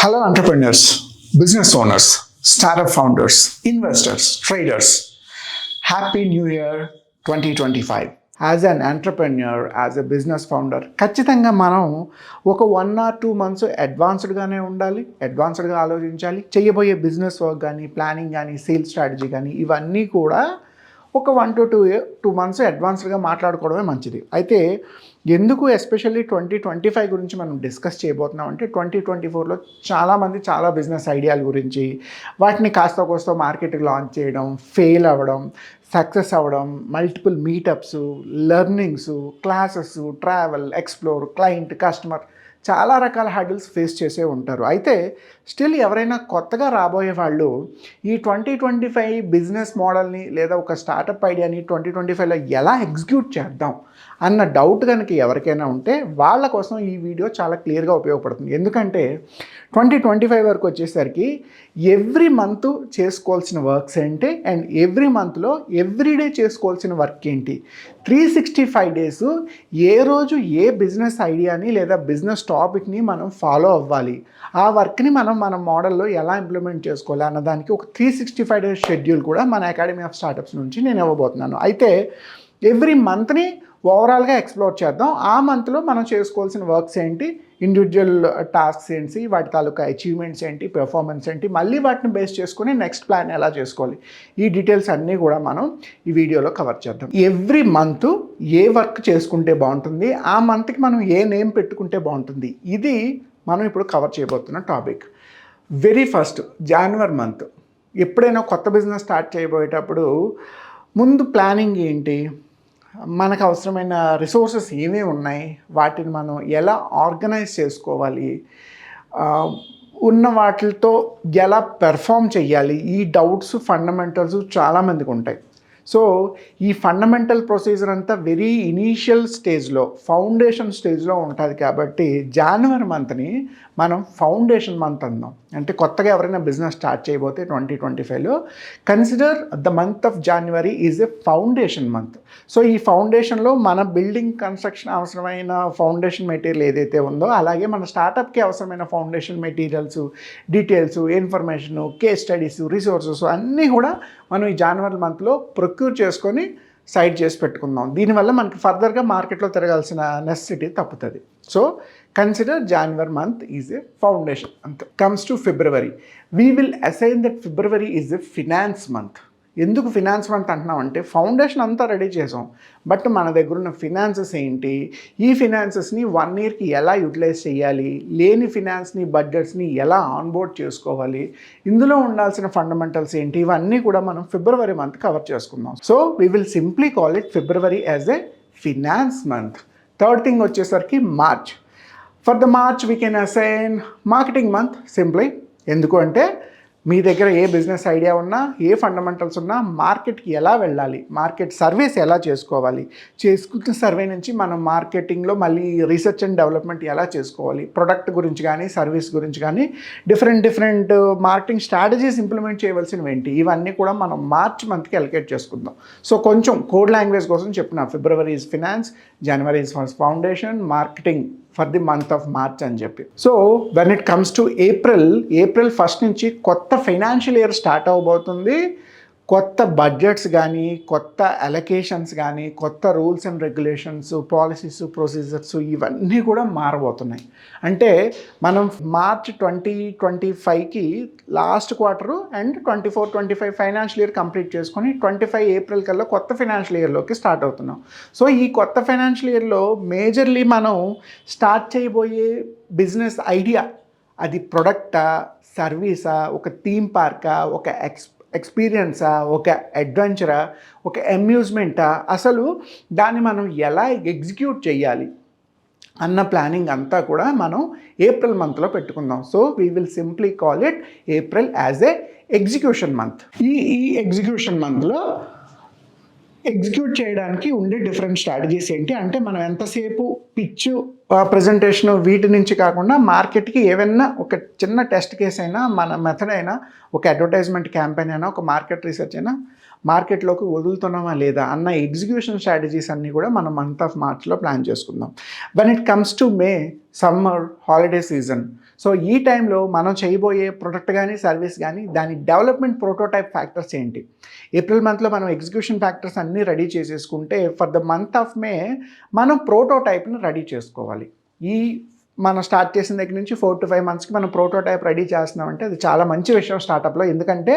Hello entrepreneurs business owners business owners, startup founders, investors, traders. Happy New Year 2025. As an entrepreneur as a business founder ఖచ్చితంగా మనం ఒక one or two months అడ్వాన్స్డ్గానే ఉండాలి అడ్వాన్స్డ్గా ఆలోచించాలి చేయబోయే బిజినెస్ వర్క్ కానీ ప్లానింగ్ కానీ సేల్స్ స్ట్రాటజీ కానీ ఇవన్నీ కూడా ఒక one to two two months అడ్వాన్స్డ్గా మాట్లాడుకోవడమే మంచిది అయితే ఎందుకు ఎస్పెషల్లీ ట్వంటీ ట్వంటీ ఫైవ్ గురించి మనం డిస్కస్ చేయబోతున్నాం అంటే ట్వంటీ ట్వంటీ ఫోర్లో చాలామంది చాలా బిజినెస్ ఐడియాల గురించి వాటిని కాస్త కోస్త మార్కెట్కి లాంచ్ చేయడం ఫెయిల్ అవ్వడం సక్సెస్ అవ్వడం multiple meetups learnings classes travel explore client customer చాలా రకాల హ్యాడిల్స్ ఫేస్ చేసే ఉంటారు. అయితే స్టిల్ ఎవరైనా కొత్తగా రాబోయే వాళ్ళు ఈ ట్వంటీ ట్వంటీ ఫైవ్ బిజినెస్ మోడల్ని లేదా ఒక స్టార్టప్ ఐడియాని ట్వంటీ ట్వంటీ ఫైవ్లో ఎలా ఎగ్జిక్యూట్ చేద్దాం అన్న డౌట్ కనుక ఎవరికైనా ఉంటే వాళ్ళ కోసం ఈ వీడియో చాలా క్లియర్గా ఉపయోగపడుతుంది. ఎందుకంటే ట్వంటీ ట్వంటీ ఫైవ్ వరకు వచ్చేసరికి ఎవ్రీ మంత్ చేసుకోవాల్సిన వర్క్స్ ఏంటి? అండ్ ఎవ్రీ మంత్లో ఎవ్రీడే చేసుకోవాల్సిన వర్క్ ఏంటి? త్రీ సిక్స్టీ ఫైవ్ డేస్ ఏ రోజు ఏ బిజినెస్ ఐడియాని లేదా బిజినెస్ టాపిక్ని మనం ఫాలో అవ్వాలి. ఆ వర్క్ని మనం మన మోడల్లో ఎలా ఇంప్లిమెంట్ చేసుకోవాలి అన్నదానికి ఒక three sixty five days schedule కూడా మన అకాడమీ ఆఫ్ స్టార్టప్స్ నుంచి నేను ఇవ్వబోతున్నాను. అయితే ఎవ్రీ మంత్ని ఓవరాల్గా ఎక్స్ప్లోర్ చేద్దాం. ఆ మంత్లో మనం చేసుకోవాల్సిన వర్క్స్ ఏంటి? ఇండివిజువల్ టాస్క్స్ ఏంటి? వాటి తాలూకా అచీవ్మెంట్స్ ఏంటి? పెర్ఫార్మెన్స్ ఏంటి? మళ్ళీ వాటిని బేస్ చేసుకుని నెక్స్ట్ ప్లాన్ ఎలా చేసుకోవాలి? ఈ డీటెయిల్స్ అన్నీ కూడా మనం ఈ వీడియోలో కవర్ చేద్దాం. ఎవ్రీ మంత్ ఏ వర్క్ చేసుకుంటే బాగుంటుంది? ఆ మంత్కి మనం ఏ నేమ్ పెట్టుకుంటే బాగుంటుంది? ఇది మనం ఇప్పుడు కవర్ చేయబోతున్న topic very first January month ఎప్పుడైనా కొత్త బిజినెస్ స్టార్ట్ చేయబోయేటప్పుడు ముందు ప్లానింగ్ ఏంటి? మనకు అవసరమైన రిసోర్సెస్ ఏమేమి ఉన్నాయి? వాటిని మనం ఎలా ఆర్గనైజ్ చేసుకోవాలి? ఉన్న వాటితో ఎలా పెర్ఫామ్ చేయాలి? ఈ డౌట్స్ ఫండమెంటల్స్ చాలామందికి ఉంటాయి. సో ఈ ఫండమెంటల్ ప్రొసీజర్ అంతా వెరీ ఇనీషియల్ స్టేజ్లో ఫౌండేషన్ స్టేజ్లో ఉంటుంది కాబట్టి జనవరి మంత్ని మనం ఫౌండేషన్ మంత్ అందాం. అంటే కొత్తగా ఎవరైనా బిజినెస్ స్టార్ట్ చేయబోతే ట్వంటీ ట్వంటీ ఫైవ్లో consider the month of January is a foundation month so ఈ ఫౌండేషన్లో మన బిల్డింగ్ కన్స్ట్రక్షన్ అవసరమైన ఫౌండేషన్ మెటీరియల్ ఏదైతే ఉందో అలాగే మన స్టార్టప్కి అవసరమైన foundation materials details information case studies resources అన్నీ కూడా మనం ఈ జనవరి మంత్లో ప్రొక్యూర్ చేసుకొని సైడ్ చేసి పెట్టుకుందాం. దీనివల్ల మనకి ఫర్దర్గా మార్కెట్లో తిరగాల్సిన నెసెసిటీ తప్పుతుంది. So consider January month is a foundation అంత comes to February we will assign that February is a finance month ఎందుకు ఫినాన్స్ మంత్ అంటున్నాం అంటే ఫౌండేషన్ అంతా రెడీ చేసాం. బట్ మన దగ్గర ఉన్న ఫినాన్సెస్ ఏంటి? ఈ ఫినాన్సెస్ని వన్ ఇయర్కి ఎలా యూటిలైజ్ చేయాలి? లేని ఫినాన్స్ని బడ్జెట్స్ని ఎలా ఆన్బోర్డ్ చేసుకోవాలి? ఇందులో ఉండాల్సిన ఫండమెంటల్స్ ఏంటి? ఇవన్నీ కూడా మనం ఫిబ్రవరి మంత్ కవర్ చేసుకుందాం. So we will simply call it February as a finance month third thing వచ్చేసరికి March for the March we can assign marketing month simply ఎందుకు అంటే మీ దగ్గర ఏ బిజినెస్ ఐడియా ఉన్నా ఏ ఫండమెంటల్స్ ఉన్నా మార్కెట్కి ఎలా వెళ్ళాలి? మార్కెట్ సర్వీస్ ఎలా చేసుకోవాలి? చేసుకున్న సర్వే నుంచి మనం మార్కెటింగ్లో మళ్ళీ రీసెర్చ్ అండ్ డెవలప్మెంట్ ఎలా చేసుకోవాలి? ప్రొడక్ట్ గురించి కానీ సర్వీస్ గురించి కానీ different different marketing strategies implement చేయవలసినవి ఏంటి? ఇవన్నీ కూడా మనం మార్చ్ మంత్కి ఎలికేట్ చేసుకుందాం. సో కొంచెం కోడ్ లాంగ్వేజ్ కోసం చెప్పిన February is finance January is foundation marketing. For the month of March అని చెప్పి. So when it comes to April April first నుంచి కొత్త ఫైనాన్షియల్ ఇయర్ స్టార్ట్ అవబోతుంది. కొత్త బడ్జెట్స్ కానీ కొత్త అలొకేషన్స్ కానీ కొత్త rules and regulations policies procedures ఇవన్నీ కూడా మారబోతున్నాయి. అంటే మనం మార్చ్ ట్వంటీ ట్వంటీ ఫైవ్కి last quarter and twenty four twenty five financial year complete చేసుకొని ట్వంటీ ఫైవ్ ఏప్రిల్ కల్లా కొత్త ఫైనాన్షియల్ ఇయర్లోకి స్టార్ట్ అవుతున్నాం. సో ఈ కొత్త ఫైనాన్షియల్ ఇయర్లో మేజర్లీ మనం స్టార్ట్ చేయబోయే బిజినెస్ ఐడియా అది ప్రొడక్టా సర్వీసా ఒక థీమ్ పార్కా ఒక ఎక్స్ ఎక్స్పీరియన్సా ఒక అడ్వెంచరా ఒక అమ్యూజ్మెంటా అసలు దాన్ని మనం ఎలా ఎగ్జిక్యూట్ చేయాలి అన్న ప్లానింగ్ అంతా కూడా మనం ఏప్రిల్ మంత్లో పెట్టుకుందాం. So we will simply call it April as a execution month ఈ ఈ ఎగ్జిక్యూషన్ మంత్లో ఎగ్జిక్యూట్ చేయడానికి ఉండే డిఫరెంట్ స్ట్రాటజీస్ ఏంటి? అంటే మనం ఎంతసేపు పిచ్ ప్రజెంటేషన్ వీటి నుంచి కాకుండా మార్కెట్కి ఏవైనా ఒక చిన్న టెస్ట్ కేస్ అయినా మన మెథడ్ అయినా ఒక అడ్వర్టైజ్మెంట్ క్యాంపెయిన్ అయినా ఒక మార్కెట్ రీసెర్చ్ అయినా మార్కెట్లోకి వదులుతున్నామా లేదా అన్న ఎగ్జిక్యూషన్ స్ట్రాటజీస్ అన్నీ కూడా మనం మంత్ ఆఫ్ మార్చ్లో ప్లాన్ చేసుకుందాం. When it comes to May summer holiday season so ఈ టైంలో మనం చేయబోయే ప్రొడక్ట్ కానీ సర్వీస్ కానీ దాని డెవలప్మెంట్ ప్రోటోటైప్ ఫ్యాక్టర్స్ ఏంటి? ఏప్రిల్ మంత్లో మనం ఎగ్జిక్యూషన్ ఫ్యాక్టర్స్ అన్నీ రెడీ చేసేసుకుంటే for the month of May మనం ప్రోటోటైప్ని రెడీ చేసుకోవాలి. ఈ మనం స్టార్ట్ చేసిన దగ్గర నుంచి ఫోర్ టు ఫైవ్ మంత్స్కి మనం ప్రోటోటైప్ రెడీ చేస్తున్నామంటే అది చాలా మంచి విషయం స్టార్టప్లో ఎందుకంటే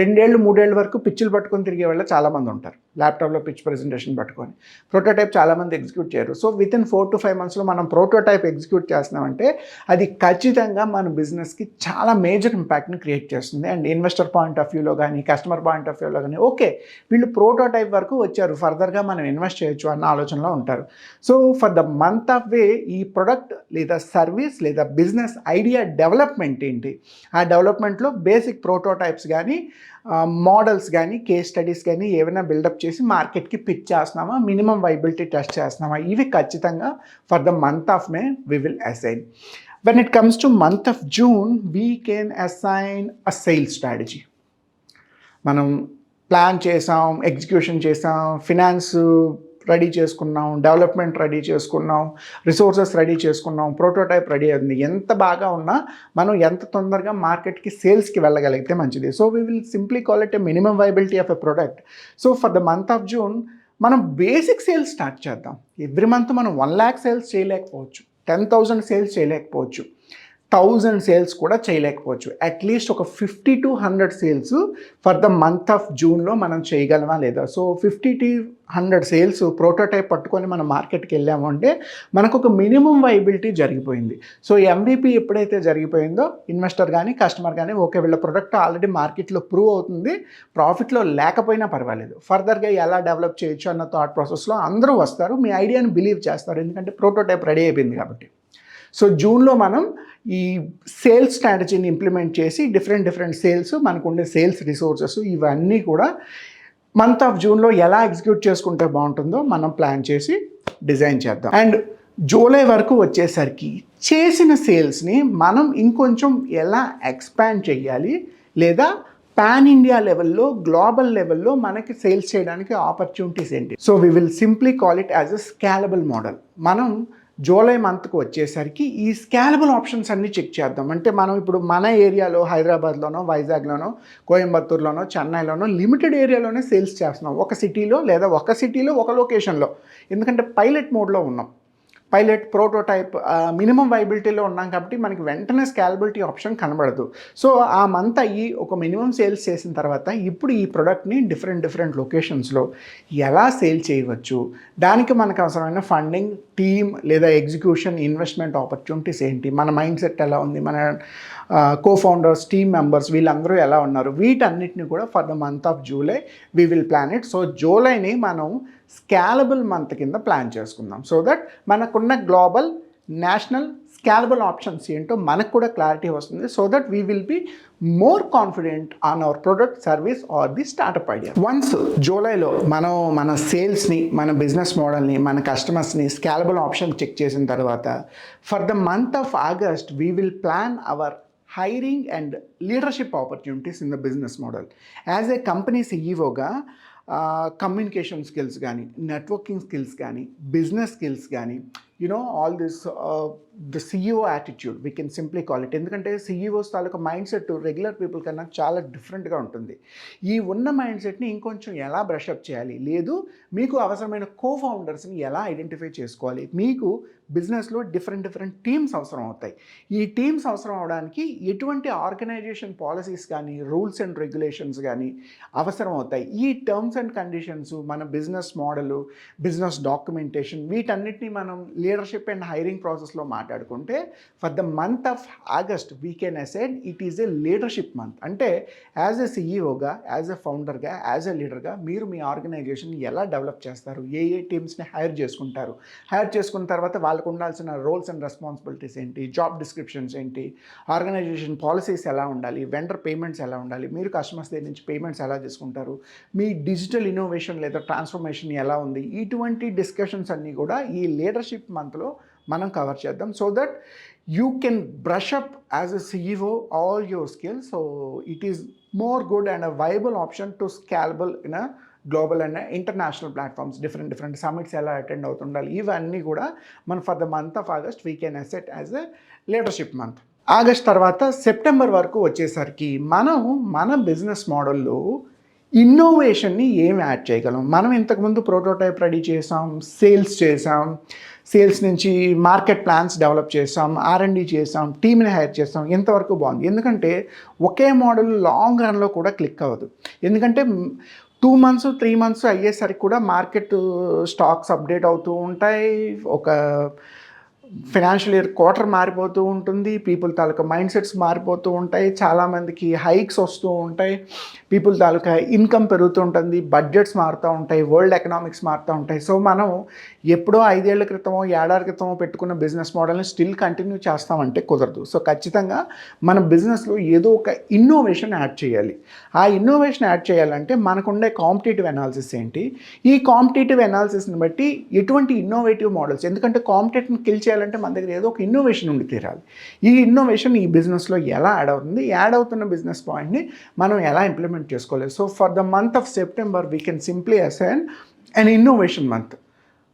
రెండేళ్ళు మూడేళ్ళ వరకు పిచ్చులు పట్టుకొని తిరిగే వాళ్ళు చాలామంది ఉంటారు. ల్యాప్టాప్లో పిచ్ ప్రెజెంటేషన్ పట్టుకొని. ప్రోటోటైప్ చాలామంది ఎగ్జిక్యూట్ చేయరు. So within four to five మంత్స్లో మనం ప్రోటోటైప్ ఎగ్జిక్యూట్ చేస్తున్నామంటే అది ఖచ్చితంగా మన బిజినెస్కి చాలా మేజర్ ఇంపాక్ట్ని క్రియేట్ చేస్తుంది. అండ్ ఇన్వెస్టర్ పాయింట్ ఆఫ్ వ్యూలో కానీ కస్టమర్ పాయింట్ ఆఫ్ వ్యూలో కానీ ఓకే వీళ్ళు ప్రోటోటైప్ వరకు వచ్చారు. ఫర్దర్గా మనం ఇన్వెస్ట్ చేయొచ్చు అన్న ఆలోచనలో ఉంటారు. So for the month of May ఈ ప్రొడక్ట్ లేదా సర్వీస్ లేదా బిజినెస్ ఐడియా డెవలప్మెంట్ ఏంటి? ఆ డెవలప్మెంట్లో బేసిక్ ప్రోటోటైప్స్ కానీ మోడల్స్ కానీ కేస్ స్టడీస్ కానీ ఏమైనా బిల్డప్ చేసి మార్కెట్కి పిచ్ చేస్తున్నామా? మినిమం వైబిలిటీ టెస్ట్ చేస్తున్నామా? ఇవి ఖచ్చితంగా for the month of May we will assign when it comes to month of June we can assign a sale strategy మనం ప్లాన్ చేసాం ఎగ్జిక్యూషన్ చేసాం ఫినాన్స్ రెడీ చేసుకున్నాం డెవలప్మెంట్ రెడీ చేసుకున్నాం resources ready చేసుకున్నాం prototype ready అవుతుంది ఎంత బాగా ఉన్నా మనం ఎంత తొందరగా మార్కెట్కి సేల్స్కి వెళ్ళగలిగితే మంచిది. So we will simply call it a minimum viability of a product so for the month of June మనం బేసిక్ సేల్స్ స్టార్ట్ చేద్దాం. ఎవ్రీ మంత్ మనం వన్ ల్యాక్ సేల్స్ చేయలేకపోవచ్చు. టెన్ థౌజండ్ సేల్స్ చేయలేకపోవచ్చు. థౌజండ్ సేల్స్ కూడా చేయలేకపోవచ్చు. అట్లీస్ట్ ఒక fifty to hundred sales for the month of జూన్లో మనం చేయగలమా లేదా? So fifty to hundred sales prototype పట్టుకొని మనం మార్కెట్కి వెళ్ళాము అంటే మనకు ఒక మినిమం వైబిలిటీ జరిగిపోయింది. సో ఎంవీపీ ఎప్పుడైతే జరిగిపోయిందో ఇన్వెస్టర్ కానీ కస్టమర్ కానీ ఓకే వీళ్ళ ప్రొడక్ట్ ఆల్రెడీ మార్కెట్లో ప్రూవ్ అవుతుంది. ప్రాఫిట్లో లేకపోయినా పర్వాలేదు. ఫర్దర్గా ఎలా డెవలప్ చేయొచ్చు అన్న థాట్ ప్రాసెస్లో అందరూ వస్తారు. మీ ఐడియాని బిలీవ్ చేస్తారు. ఎందుకంటే ప్రోటోటైప్ రెడీ అయిపోయింది కాబట్టి. సో జూన్లో మనం ఈ సేల్స్ స్ట్రాటజీని ఇంప్లిమెంట్ చేసి డిఫరెంట్ డిఫరెంట్ సేల్స్ మనకు ఉండే సేల్స్ రిసోర్సెస్ ఇవన్నీ కూడా మంత్ ఆఫ్ జూన్లో ఎలా ఎగ్జిక్యూట్ చేసుకుంటే బాగుంటుందో మనం ప్లాన్ చేసి డిజైన్ చేద్దాం. అండ్ జూలై వరకు వచ్చేసరికి చేసిన సేల్స్ని మనం ఇంకొంచెం ఎలా ఎక్స్పాండ్ చేయాలి లేదా పాన్ ఇండియా లెవెల్లో గ్లోబల్ లెవెల్లో మనకి సేల్స్ చేయడానికి ఆపర్చునిటీస్ ఏంటి? So we will simply call it as a scalable model మనం జూలై మంత్కి వచ్చేసరికి ఈ స్కాలబుల్ ఆప్షన్స్ అన్నీ చెక్ చేద్దాం. అంటే మనం ఇప్పుడు మన ఏరియాలో హైదరాబాద్లోనో వైజాగ్లోనో కోయంబత్తూర్లోనో చెన్నైలోనో లిమిటెడ్ ఏరియాలోనే సేల్స్ చేస్తున్నాం. ఒక సిటీలో లేదా ఒక సిటీలో ఒక లొకేషన్లో. ఎందుకంటే పైలట్ మోడ్లో ఉన్నాం. పైలట్ ప్రోటోటైప్ మినిమం వైబిలిటీలో ఉన్నాం కాబట్టి మనకి వెంటనే స్కాలబిలిటీ ఆప్షన్ కనబడదు. సో ఆ మంత్ అయ్యి ఒక మినిమం సేల్స్ చేసిన తర్వాత ఇప్పుడు ఈ ప్రోడక్ట్ని డిఫరెంట్ డిఫరెంట్ లొకేషన్స్లో ఎలా సేల్ చేయవచ్చు? దానికి మనకు అవసరమైన ఫండింగ్ టీమ్ లేదా ఎగ్జిక్యూషన్ ఇన్వెస్ట్మెంట్ ఆపర్చునిటీస్ ఏంటి? మన మైండ్ సెట్ ఎలా ఉంది? మన కో ఫౌండర్స్ టీమ్ మెంబర్స్ వీళ్ళందరూ ఎలా ఉన్నారు? వీటన్నిటిని కూడా for the month of July we will plan it so జూలైని మనం స్కాలబుల్ మంత్ కింద ప్లాన్ చేసుకుందాం. సో దట్ మనకున్న గ్లోబల్ నేషనల్ స్కాలబుల్ ఆప్షన్స్ ఏంటో మనకు కూడా క్లారిటీ వస్తుంది. So that we will be more confident on our product service or the startup idea once జూలైలో మనం మన సేల్స్ని మన బిజినెస్ మోడల్ని మన కస్టమర్స్ని స్కాలబుల్ ఆప్షన్ చెక్ చేసిన తర్వాత for the month of August we will plan our hiring and leadership opportunities in the business model as a company సిఇఓగా communication skills కానీ networking skills కానీ బిజినెస్ స్కిల్స్ కానీ you know all this the CEO attitude we can simply call it ఎందుకంటే CEOs తాలూకా mind set regular people కన్నా చాలా డిఫరెంట్గా ఉంటుంది. ఈ ఉన్న మైండ్ సెట్ని ఇంకొంచెం ఎలా బ్రషప్ చేయాలి? లేదు మీకు అవసరమైన కో ఫౌండర్స్ని ఎలా ఐడెంటిఫై చేసుకోవాలి? మీకు బిజినెస్లో డిఫరెంట్ డిఫరెంట్ టీమ్స్ అవసరం అవుతాయి. ఈ టీమ్స్ అవసరం అవడానికి ఎటువంటి ఆర్గనైజేషన్ పాలసీస్ కానీ రూల్స్ అండ్ రెగ్యులేషన్స్ కానీ అవసరం అవుతాయి. ఈ టర్మ్స్ అండ్ కండిషన్స్ మన బిజినెస్ మోడల్ బిజినెస్ డాక్యుమెంటేషన్ వీటన్నిటిని మనం లీడర్షిప్ అండ్ హైరింగ్ ప్రాసెస్లో మాట్లాడుకుంటే for the month of August we can asset it is a leadership month అంటే యాజ్ ఎ సిఈఓగా యాజ్ ఎ ఫౌండర్గా యాజ్ ఎ లీడర్గా మీరు మీ ఆర్గనైజేషన్ ఎలా డెవలప్ చేస్తారు? ఏ ఏ టీమ్స్ని హైర్ చేసుకుంటారు? హైర్ చేసుకున్న తర్వాత వాళ్ళకు ఉండాల్సిన రోల్స్ అండ్ రెస్పాన్సిబిలిటీస్ ఏంటి? జాబ్ డిస్క్రిప్షన్స్ ఏంటి? ఆర్గనైజేషన్ పాలసీస్ ఎలా ఉండాలి? వెండర్ పేమెంట్స్ ఎలా ఉండాలి? మీరు కస్టమర్స్ దగ్గర నుంచి పేమెంట్స్ ఎలా చేసుకుంటారు? మీ డిజిటల్ ఇన్నోవేషన్ లేదా ట్రాన్స్ఫర్మేషన్ ఎలా ఉంది? ఇటువంటి డిస్కషన్స్ అన్నీ కూడా ఈ లీడర్షిప్ మంత్లో మనం కవర్ చేద్దాం. So that you can brush up as a CEO all your skills so it is more good and a viable option to scalable in a global and international platforms different different summits ఎలా attend అవుతుండాలి. ఇవన్నీ కూడా మన for the month of August we can asset as a leadership month August తర్వాత September వరకు వచ్చేసరికి మనం మన బిజినెస్ మోడల్లో ఇన్నోవేషన్ని ఏం యాడ్ చేయగలం? మనం ఇంతకుముందు ప్రోటోటైప్ రెడీ చేసాం సేల్స్ చేసాం సేల్స్ నుంచి మార్కెట్ ప్లాన్స్ డెవలప్ చేసాం ఆర్ఎండి చేసాం టీమ్ని హైర్ చేసాం ఇంతవరకు బాగుంది. ఎందుకంటే ఒకే మోడల్ లాంగ్ రన్లో కూడా క్లిక్ అవ్వదు. ఎందుకంటే టూ మంత్స్ త్రీ మంత్స్ అయ్యేసరికి కూడా మార్కెట్ స్టాక్స్ అప్డేట్ అవుతూ ఉంటాయి. ఒక ఫినాన్షియల్ ఇయర్ క్వార్టర్ మారిపోతూ ఉంటుంది పీపుల్ తాలూకా మైండ్ సెట్స్ మారిపోతూ ఉంటాయి చాలామందికి హైక్స్ వస్తూ ఉంటాయి పీపుల్ తాలూకా ఇన్కమ్ పెరుగుతూ ఉంటుంది బడ్జెట్స్ మారుతూ ఉంటాయి వరల్డ్ ఎకనామిక్స్ మారుతూ ఉంటాయి. సో మనం ఎప్పుడో ఐదేళ్ళ క్రితమో ఏడాది క్రితమో పెట్టుకున్న బిజినెస్ మోడల్ని స్టిల్ కంటిన్యూ చేస్తామంటే కుదరదు. సో ఖచ్చితంగా మన బిజినెస్లో ఏదో ఒక ఇన్నోవేషన్ యాడ్ చేయాలి. ఆ ఇన్నోవేషన్ యాడ్ చేయాలంటే మనకుండే కాంపిటేటివ్ అనాలిసిస్ ఏంటి? ఈ కాంపిటేటివ్ అనాలిసిస్ని బట్టి ఎటువంటి ఇన్నోవేటివ్ మోడల్స్ ఎందుకంటే కాంపిటేటివ్ని కిల్ చేయాలి చేయాలంటే మన దగ్గర ఏదో ఒక ఇన్నోవేషన్ ఉండి తీరాలి. ఈ ఇన్నోవేషన్ ఈ బిజినెస్లో ఎలా యాడ్ అవుతుంది? యాడ్ అవుతున్న బిజినెస్ పాయింట్ని మనం ఎలా ఇంప్లిమెంట్ చేసుకోలేదు so for the month of September we can simply assign an innovation month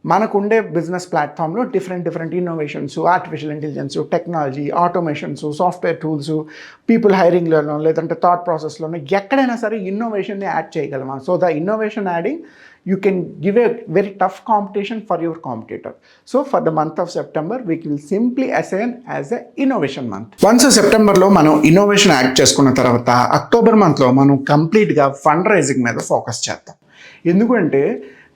మనకుండే బిజినెస్ ప్లాట్ఫామ్లో different different innovations artificial intelligence technology automations software tools people హైరింగ్లోనో లేదంటే థాట్ ప్రాసెస్లోనో ఎక్కడైనా సరే ఇన్నోవేషన్ని యాడ్ చేయగలమా? So the innovation adding you can give a very tough competition for your competitor so for the month of September we will simply assign as a innovation month once సెప్టెంబర్లో మనం innovation add చేసుకున్న తర్వాత October మంత్లో మనం కంప్లీట్గా fund raising మీద focus చేద్దాం. ఎందుకంటే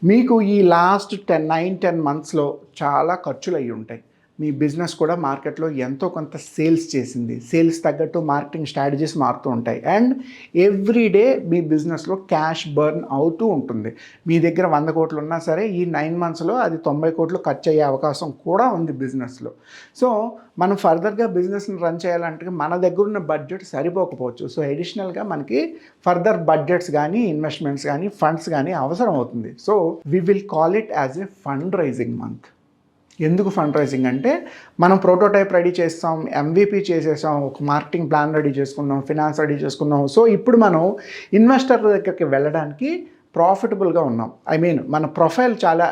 మీకు ఈ లాస్ట్ టెన్ నైన్ టెన్ మంత్స్లో చాలా ఖర్చులు అయ్యి ఉంటాయి మీ బిజినెస్ కూడా మార్కెట్లో ఎంతో కొంత సేల్స్ చేసింది. సేల్స్ తగ్గట్టు మార్కెటింగ్ స్ట్రాటజీస్ మారుతూ ఉంటాయి. అండ్ ఎవ్రీ డే మీ బిజినెస్లో క్యాష్ బర్న్ అవుతూ ఉంటుంది. మీ దగ్గర వంద కోట్లు ఉన్నా సరే ఈ నైన్ మంత్స్లో అది తొంభై కోట్లు ఖర్చు అయ్యే అవకాశం కూడా ఉంది బిజినెస్లో. సో మనం ఫర్దర్గా బిజినెస్ని రన్ చేయాలంటే మన దగ్గర ఉన్న బడ్జెట్ సరిపోకపోవచ్చు. సో అడిషనల్గా మనకి ఫర్దర్ బడ్జెట్స్ కానీ ఇన్వెస్ట్మెంట్స్ కానీ ఫండ్స్ కానీ అవసరం అవుతుంది. So we will call it as a fund raising month. ఎందుకు ఫండ్ రైజింగ్ అంటే మనం ప్రోటోటైప్ రెడీ చేస్తాం ఎంవీపీ చేసేసాం ఒక మార్కెటింగ్ ప్లాన్ రెడీ చేసుకున్నాం ఫినాన్స్ రెడీ చేసుకున్నాం. సో ఇప్పుడు మనం ఇన్వెస్టర్ దగ్గరికి వెళ్ళడానికి ప్రాఫిటబుల్గా ఉన్నాం. ఐ మీన్ మన ప్రొఫైల్ చాలా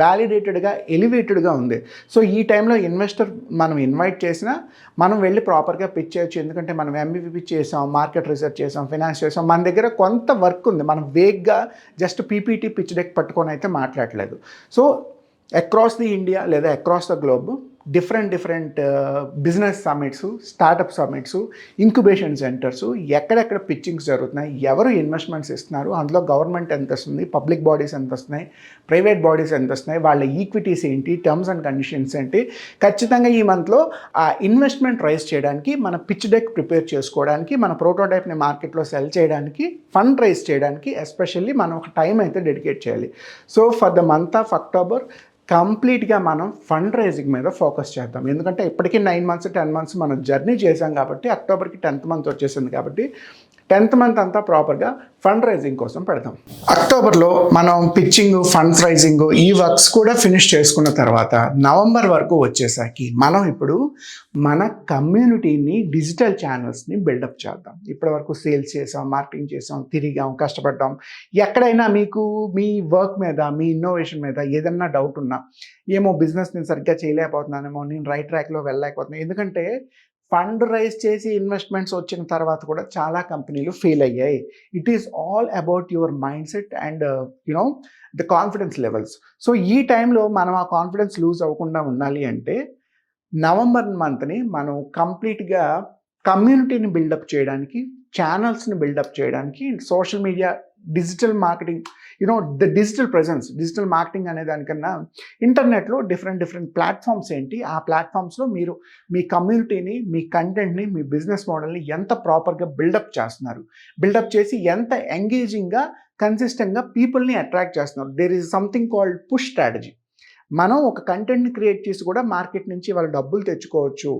వ్యాలిడేటెడ్గా ఎలివేటెడ్గా ఉంది. సో ఈ టైంలో ఇన్వెస్టర్ మనం ఇన్వైట్ చేసినా మనం వెళ్ళి ప్రాపర్గా పిచ్ చేయొచ్చు. ఎందుకంటే మనం ఎంబీపీ చేసాం మార్కెట్ రీసెర్చ్ చేసాం ఫినాన్స్ చేసాం. మన దగ్గర కొంత వర్క్ ఉంది. మనం వేగ్గా జస్ట్ పీపీటీ పిచ్ డెక్ పట్టుకొని అయితే మాట్లాడలేదు. సో అక్రాస్ ది ఇండియా లేదా across the globe different different business summits startup summits incubation centres ఎక్కడెక్కడ పిచ్చింగ్స్ జరుగుతున్నాయి ఎవరు ఇన్వెస్ట్మెంట్స్ ఇస్తున్నారు అందులో గవర్నమెంట్ ఎంత వస్తుంది పబ్లిక్ బాడీస్ ఎంత వస్తున్నాయి ప్రైవేట్ బాడీస్ ఎంత వస్తున్నాయి వాళ్ళ ఈక్విటీస్ ఏంటి టర్మ్స్ అండ్ కండిషన్స్ ఏంటి. ఖచ్చితంగా ఈ మంత్లో ఆ ఇన్వెస్ట్మెంట్ రైజ్ చేయడానికి మన పిచ్ డెక్ ప్రిపేర్ చేసుకోవడానికి మన ప్రోటోటైప్ని మార్కెట్లో సెల్ చేయడానికి ఫండ్ రైజ్ చేయడానికి ఎస్పెషల్లీ మనం ఒక టైం అయితే డెడికేట్ చేయాలి. So for the month of October కంప్లీట్గా మనం ఫండ్ రైజింగ్ మీద ఫోకస్ చేద్దాం. ఎందుకంటే ఇప్పటికీ నైన్ మంత్స్ టెన్ మంత్స్ మనం జర్నీ చేసాం కాబట్టి అక్టోబర్కి టెన్త్ మంత్ వచ్చేసింది కాబట్టి టెన్త్ మంత్ అంతా ప్రాపర్గా ఫండ్ రైజింగ్ కోసం పెడతాం. అక్టోబర్లో మనం పిచ్చింగ్ ఫండ్స్ రైజింగ్ ఈ వర్క్స్ కూడా ఫినిష్ చేసుకున్న తర్వాత నవంబర్ వరకు వచ్చేసరికి మనం ఇప్పుడు మన కమ్యూనిటీని డిజిటల్ ఛానల్స్ని బిల్డప్ చేద్దాం. ఇప్పటి వరకు సేల్స్ చేసాం మార్కెటింగ్ చేసాం తిరిగాం కష్టపడ్డాం. ఎక్కడైనా మీకు మీ వర్క్ మీద మీ ఇన్నోవేషన్ మీద ఏదన్నా డౌట్ ఉన్నా ఏమో బిజినెస్ నేను సరిగ్గా చేయలేకపోతున్నానేమో నేను రైట్ ట్రాక్లో వెళ్ళలేకపోతున్నాను ఎందుకంటే ఫండ్ రైజ్ చేసి ఇన్వెస్ట్మెంట్స్ వచ్చిన తర్వాత కూడా చాలా కంపెనీలు ఫెయిల్ అయ్యాయి. It is all about your mindset and you know the confidence levels so ఈ టైంలో మనం ఆ కాన్ఫిడెన్స్ లూజ్ అవ్వకుండా ఉండాలి అంటే నవంబర్ మంత్ని మనం కంప్లీట్గా కమ్యూనిటీని బిల్డప్ చేయడానికి ఛానల్స్ని బిల్డప్ చేయడానికి social media digital marketing you know the digital presence digital marketing అనే దానికన్నా ఇంటర్నెట్లో డిఫరెంట్ డిఫరెంట్ ప్లాట్ఫామ్స్ ఏంటి? ఆ ప్లాట్ఫామ్స్లో మీరు మీ కమ్యూనిటీని మీ కంటెంట్ని మీ బిజినెస్ మోడల్ని ఎంత ప్రాపర్గా బిల్డప్ చేస్తున్నారు? బిల్డప్ చేసి ఎంత ఎంగేజింగ్గా కన్సిస్టెంట్గా పీపుల్ని అట్రాక్ట్ చేస్తున్నారు? There is something called push strategy మనం ఒక కంటెంట్ని క్రియేట్ చేసి కూడా మార్కెట్ నుంచి వాళ్ళు డబ్బులు తెచ్చుకోవచ్చు.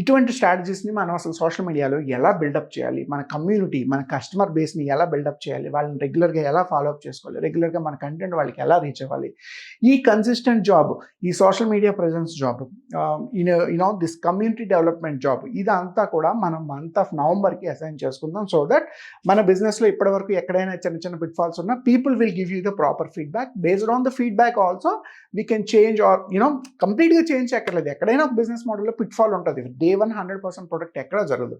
ఇటువంటి స్ట్రాటజీస్ని మనం అసలు సోషల్ మీడియాలో ఎలా బిల్డప్ చేయాలి? మన కమ్యూనిటీ మన కస్టమర్ బేస్ని ఎలా బిల్డప్ చేయాలి? వాళ్ళని రెగ్యులర్గా ఎలా ఫాలోఅప్ చేసుకోవాలి? రెగ్యులర్గా మన కంటెంట్ వాళ్ళకి ఎలా రీచ్ అవ్వాలి? ఈ కన్సిస్టెంట్ జాబ్ ఈ social media presence job you know this community development job ఇదంతా కూడా మనం మంత్ ఆఫ్ నవంబర్కి అసైన్ చేసుకుందాం సో దట్ మన బిజినెస్లో ఇప్పటివరకు ఎక్కడైనా చిన్న చిన్న ఫిట్ ఫాల్స్ ఉన్నా people will give you the proper feedback based on the feedback also we can చే చేంజ్ ఆర్ యూనో కంప్లీట్గా చేంజ్ చేయక్కర్లేదు. ఎక్కడైనా ఒక బిజినెస్ మోడల్లో పిట్ ఫాల్ ఉంటుంది. Day one hundred percent product ఎక్కడ జరగదు.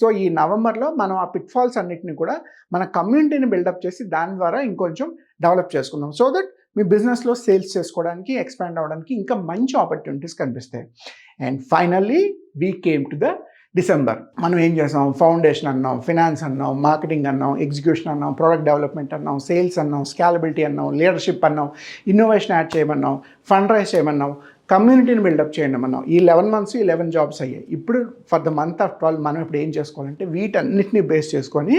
సో ఈ నవంబర్లో మనం ఆ పిట్ ఫాల్స్ అన్నిటిని కూడా మన కమ్యూనిటీని బిల్డప్ చేసి దాని ద్వారా ఇంకొంచెం డెవలప్ చేసుకుందాం. సో దట్ మీ బిజినెస్లో సేల్స్ చేసుకోవడానికి ఎక్స్పాండ్ అవ్వడానికి ఇంకా మంచి ఆపర్చునిటీస్ కనిపిస్తాయి. And finally we came to the December. మనం ఏం చేసాం ఫౌండేషన్ అన్నాం ఫినాన్స్ అన్నాం మార్కెటింగ్ అన్నాం ఎగ్జిక్యూషన్ అన్నాం ప్రోడక్ట్ డెవలప్మెంట్ అన్నాం సేల్స్ అన్నాం స్కాలబిలిటీ అన్నాం లీడర్షిప్ అన్నాం ఇన్నోవేషన్ యాడ్ చేయమన్నాం ఫండ్ రైజ్ చేయమన్నాం కమ్యూనిటీని బిల్డప్ చేయండి మనం ఈ లెవెన్ మంత్స్ ఈ లెవెన్ జాబ్స్ అయ్యాయి. ఇప్పుడు for the month of twelve మనం ఇప్పుడు ఏం చేసుకోవాలంటే వీటన్నిటిని బేస్ చేసుకొని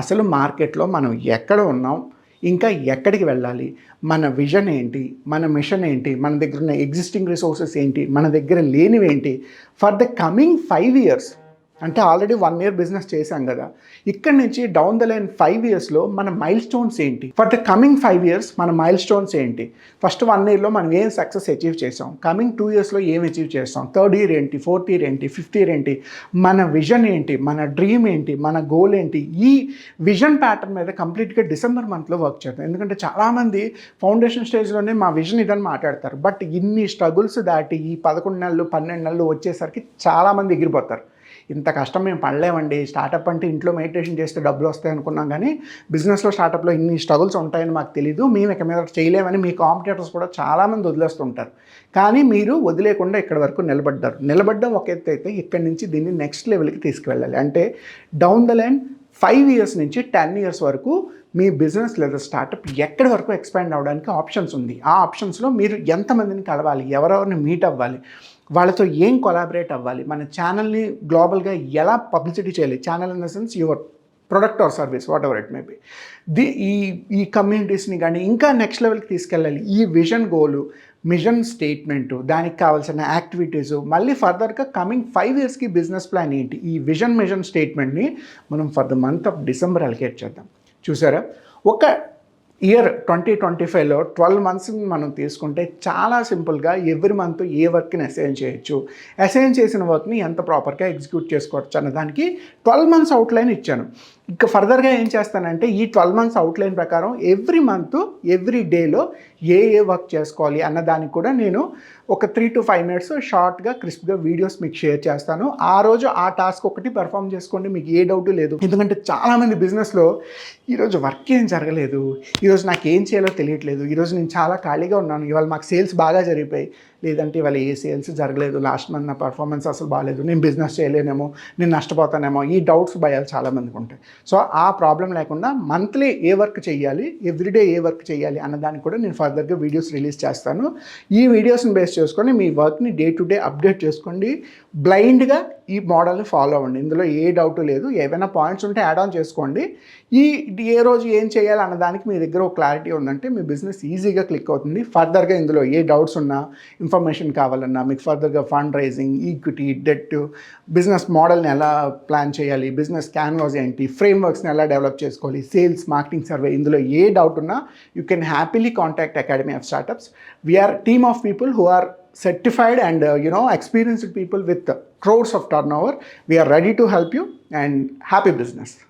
అసలు మార్కెట్లో మనం ఎక్కడ ఉన్నాం? ఇంకా ఎక్కడికి వెళ్ళాలి? మన విజన్ ఏంటి? మన మిషన్ ఏంటి? మన దగ్గర ఉన్న ఎగ్జిస్టింగ్ రిసోర్సెస్ ఏంటి? మన దగ్గర లేనివేంటి for the coming five years అంటే ఆల్రెడీ వన్ ఇయర్ బిజినెస్ చేశాం కదా. ఇక్కడ నుంచి డౌన్ ద లైన్ ఫైవ్ ఇయర్స్లో మన మైల్ స్టోన్స్ ఏంటి? For the coming five years మన మైల్ స్టోన్స్ ఏంటి ఫస్ట్ వన్ ఇయర్లో మనం ఏం సక్సెస్ అచీవ్ చేసాం కమింగ్ టూ ఇయర్స్లో ఏం అచీవ్ చేస్తాం? థర్డ్ ఇయర్ ఏంటి? ఫోర్త్ ఇయర్ ఏంటి? ఫిఫ్త్ ఇయర్ ఏంటి? మన విజన్ ఏంటి? మన డ్రీమ్ ఏంటి? మన గోల్ ఏంటి? ఈ విజన్ ప్యాటర్న్ మీద కంప్లీట్గా డిసెంబర్ మంత్లో వర్క్ చేద్దాం. ఎందుకంటే చాలామంది ఫౌండేషన్ స్టేజ్లోనే మా విజన్ ఇదని మాట్లాడతారు. బట్ ఇన్ని స్ట్రగుల్స్ దాటి ఈ పదకొండు నెలలు పన్నెండు నెలలు వచ్చేసరికి చాలామంది ఎగిరిపోతారు. ఇంత కష్టం మేము పడలేమండి. స్టార్టప్ అంటే ఇంట్లో మెడిటేషన్ చేస్తే డబ్బులు వస్తాయి అనుకున్నాం కానీ బిజినెస్లో స్టార్టప్లో ఇన్ని స్ట్రగుల్స్ ఉంటాయని మాకు తెలియదు మేము ఇక మీద చేయలేమని మీ కాంపిటేటర్స్ కూడా చాలామంది వదిలేస్తుంటారు. కానీ మీరు వదిలేకుండా ఇక్కడ వరకు నిలబడ్డారు. నిలబడ్డం ఒక ఎత్తు అయితే ఇక్కడి నుంచి దీన్ని నెక్స్ట్ లెవెల్కి తీసుకువెళ్ళాలి. అంటే down the line five years నుంచి టెన్ ఇయర్స్ వరకు మీ బిజినెస్ లేదా స్టార్టప్ ఎక్కడి వరకు ఎక్స్పాండ్ అవ్వడానికి ఆప్షన్స్ ఉంది. ఆ ఆప్షన్స్లో మీరు ఎంతమందిని కలవాలి? ఎవరెవరిని మీట్ అవ్వాలి? వాళ్ళతో ఏం కొలాబరేట్ అవ్వాలి? మన ఛానల్ని గ్లోబల్గా ఎలా పబ్లిసిటీ చేయాలి? Channel in the sense your product or service whatever it may be the ఈ ఈ కమ్యూనిటీస్ని కానీ ఇంకా నెక్స్ట్ లెవెల్కి తీసుకెళ్ళాలి. ఈ విజన్ గోలు మిషన్ స్టేట్మెంటు దానికి కావాల్సిన యాక్టివిటీస్ మళ్ళీ ఫర్దర్గా కమింగ్ ఫైవ్ ఇయర్స్కి బిజినెస్ ప్లాన్ ఏంటి? ఈ విజన్ మిషన్ స్టేట్మెంట్ని మనం for the month of December allocate చేద్దాం. చూసారా? ఒక ఇయర్ ట్వంటీ ట్వంటీ ఫైవ్లో ట్వెల్వ్ మంత్స్ మనం తీసుకుంటే చాలా సింపుల్గా ఎవ్రీ మంత్ ఏ వర్క్ని అసైన్ చేయొచ్చు. అసైన్ చేసిన వర్క్ని ఎంత ప్రాపర్గా ఎగ్జిక్యూట్ చేసుకోవచ్చు అన్న దానికి ట్వెల్వ్ మంత్స్ అవుట్లైన్ ఇచ్చాను. ఇంకా ఫర్దర్గా ఏం చేస్తానంటే ఈ ట్వెల్వ్ మంత్స్ అవుట్లైన్ ప్రకారం ఎవ్రీ మంత్ ఎవ్రీ డేలో ఏ ఏ వర్క్ చేసుకోవాలి అన్న దానికి కూడా నేను ఒక త్రీ టు ఫైవ్ మినిట్స్ షార్ట్గా క్రిస్ప్గా వీడియోస్ మీకు షేర్ చేస్తాను. ఆ రోజు ఆ టాస్క్ ఒకటి పర్ఫామ్ చేసుకోండి మీకు ఏ డౌట్ లేదు. ఎందుకంటే చాలామంది బిజినెస్లో ఈరోజు వర్క్ ఏం జరగలేదు ఈరోజు నాకు ఏం చేయాలో తెలియట్లేదు ఈరోజు నేను చాలా ఖాళీగా ఉన్నాను ఇవాళ మాకు సేల్స్ బాగా జరిగిపోయి లేదంటే ఇవాళ ఏ సేల్స్ జరగలేదు లాస్ట్ మంత్ నా పర్ఫార్మెన్స్ అసలు బాగాలేదు నేను బిజినెస్ చేయలేనేమో నేను నష్టపోతానేమో ఈ డౌట్స్ భయాలు చాలామందికి ఉంటాయి. సో ఆ ప్రాబ్లం లేకుండా మంత్లీ ఏ వర్క్ చేయాలి ఎవ్రీడే ఏ వర్క్ చేయాలి అన్నదానికి కూడా నేను ఫర్దర్గా వీడియోస్ రిలీజ్ చేస్తాను. ఈ వీడియోస్ని బేస్ చేసుకొని మీ వర్క్ని డే టు డే అప్డేట్ చేసుకోండి. బ్లైండ్గా ఈ మోడల్ని ఫాలో అవ్వండి. ఇందులో ఏ డౌట్ లేదు. ఏవైనా పాయింట్స్ ఉంటే యాడ్ ఆన్ చేసుకోండి. ఈ ఏ రోజు ఏం చేయాలి అన్నదానికి మీ దగ్గర ఒక క్లారిటీ ఉందంటే మీ బిజినెస్ ఈజీగా క్లిక్ అవుతుంది. ఫర్దర్గా ఇందులో ఏ డౌట్స్ ఉన్నా ఇన్ఫర్మేషన్ కావాలన్నా మీకు ఫర్దర్గా fund raising equity debt business మోడల్ని ఎలా ప్లాన్ చేయాలి బిజినెస్ క్యాన్వాస్ ఏంటి ఫ్రేమ్వర్క్స్ని ఎలా డెవలప్ చేసుకోవాలి సేల్స్ మార్కెటింగ్ సర్వే ఇందులో ఏ డౌట్ ఉన్నా you can happily contact academy of startups we're team of people who are certified and uh, you know experienced people with crores of turnover we are ready to help you and happy business